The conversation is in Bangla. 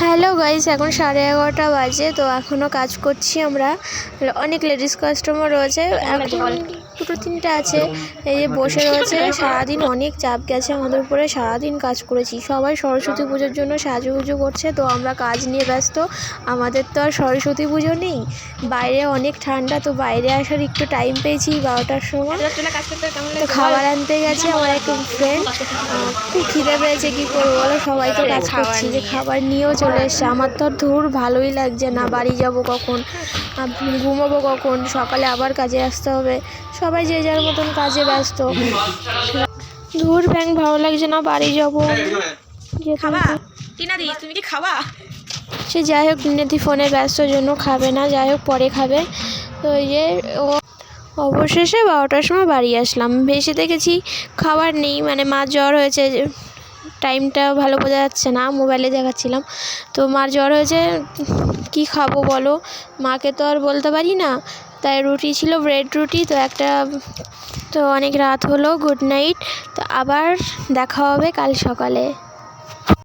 হ্যালো গাইস এখন সাড়ে এগারোটা বাজে তো এখনও কাজ করছি আমরা। অনেক লেডিস কাস্টমার রয়েছে। এখন দুটো তিনটে আছে এই যে বসে রয়েছে। সারাদিন অনেক চাপ গেছে আমাদের উপরে সারাদিন কাজ করেছি। সবাই সরস্বতী পুজোর জন্য সাজুগুজু করছে তো আমরা কাজ নিয়ে ব্যস্ত। আমাদের তো আর সরস্বতী পুজো নেই। বাইরে অনেক ঠান্ডা তো বাইরে আসার একটু টাইম পেয়েছি বারোটার সময়। তো খাবার আনতে গেছে আমার এক ফ্রেন্ড খুব খিদে পেয়েছে কী করব বলো? সবাই তো কাজ করছি যে খাবার নিয়েও চলে এসছে আমার তো ধুর ভালোই লাগছে না বাড়ি যাব কখন? ঘুমোবো কখন? সকালে আবার কাজে আসতে হবে। সবাই যে যার মতন কাজে ব্যস্ত। ধুর ব্যাং ভালো লাগছে না বাড়ি যাব। খাবা। টিনাদি তুমি কি খাবা? সে যাই হোক নিয়তি ফোনে ব্যস্ত জন্য খাবে না। যাই হোক পরে খাবে। তো ওই যে ও অবশেষে বারোটার সময় বাড়ি আসলাম। ভেসে দেখেছি খাবার নেই মানে মার জ্বর হয়েছে। যে টাইমটা ভালো বোঝা যাচ্ছে না, মোবাইলে দেখাচ্ছিলাম। তো মার জ্বর হয়েছে, কি খাব বলো? মাকে তো আর বলতে পারি না। তাই রুটি ছিল, ব্রেড রুটি, তো একটা, তো অনেক রাত হলো গুড নাইট তো আবার দেখা হবে কাল সকালে।